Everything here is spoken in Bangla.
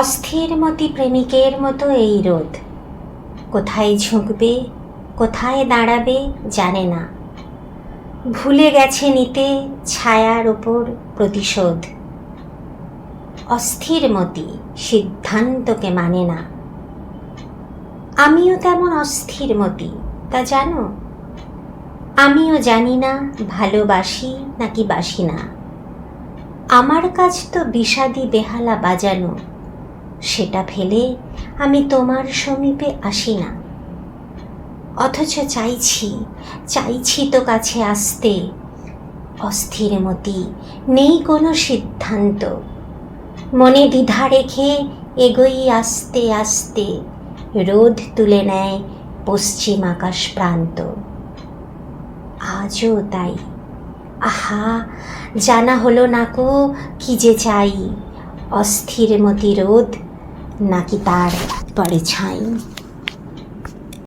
অস্থির মতি প্রেমিকের মতো এই রোদ কোথায় ঝুঁকবে, কোথায় দাঁড়াবে জানে না। ভুলে গেছে নিতে ছায়ার ওপর প্রতিশোধ। অস্থির মতি সিদ্ধান্তকে মানে না। আমিও তেমন অস্থির মতি, তা জানো? আমিও জানি না, ভালোবাসি নাকি বাসি না। আমার কাজ তো বিষাদি বেহালা বাজানো। সেটা ফেলে আমি তোমার সমীপে আসি না অথচ চাইছি চাইছি তো কাছে আসতে। অস্থির মতি নেই কোনো সিদ্ধান্ত। মনে দ্বিধা রেখে এগোই আস্তে আস্তে। রোদ তুলে নেয় পশ্চিম আকাশ প্রান্ত। আজও তাই। আহা, জানা হলো না কো কি যে চাই। অস্থির মতি রোদ নাকি তার পরে ছাই?